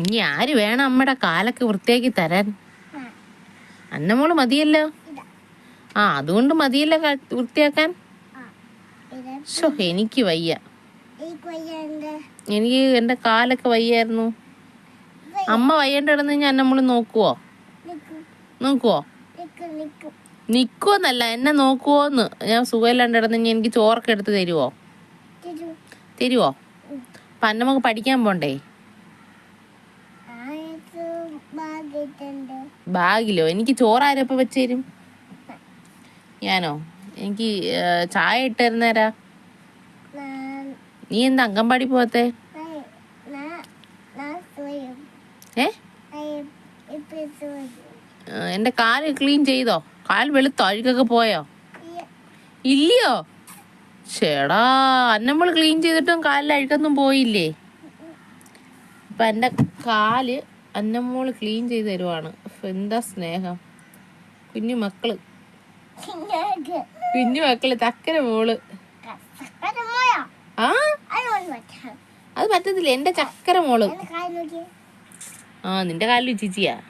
ഇനി ആര് വേണം അമ്മയുടെ കാലൊക്കെ വൃത്തിയാക്കി തരാൻ? അന്നമോൾ മതിയല്ലോ? ആ അതുകൊണ്ട് മതിയല്ലോ വൃത്തിയാക്കാൻ? ഷോ എനിക്ക് വയ്യ. എനിക്ക് എന്റെ കാലൊക്കെ വയ്യായിരുന്നു. അമ്മ വയ്യേണ്ട കിടന്ന് കഴിഞ്ഞാൽ അന്നമ്മൾ നോക്കുവോ? നോക്കുവോ? നിക്കുവെന്നല്ല എന്നെ നോക്കുവോന്ന്. ഞാൻ സുഖമില്ലാണ്ട് കിടന്ന് കഴിഞ്ഞാൽ എനിക്ക് ചോറൊക്കെ എടുത്ത് തരുവോ? തരുവോ? അപ്പൊ അന്നമ്മക്ക് പഠിക്കാൻ പോണ്ടേ? ബാഗിലോ? എനിക്ക് ചോറാരപ്പ വെച്ചേരും ഞാനോ? എനിക്ക് ചായ ഇട്ട് തരുന്നേരാ നീ എന്താ അംഗൻവാടി പോവാത്തെ? ഏ? എന്റെ കാൽ ക്ലീൻ ചെയ്തോ? കാൽ വെളുത്തോ? അഴുക്കൊക്കെ പോയോ? ഇല്ലയോ? ചേടാ അന്നമ്മൾ ക്ലീൻ ചെയ്തിട്ടും കാലിൽ അഴുക്കൊന്നും പോയില്ലേ? അപ്പൊ എന്റെ കാൽ അന്നമ്മോൾ ക്ലീൻ ചെയ്ത് തരുവാണ്. എന്താ സ്നേഹം? കുഞ്ഞു മക്കൾ. കുഞ്ഞു മക്കൾ തക്കര മോൾ. ആ? അത് പറ്റത്തില്ല. എന്റെ ചക്കര മോൾ. ആ നിന്റെ കാലിൽ ചിച്ചിയാ?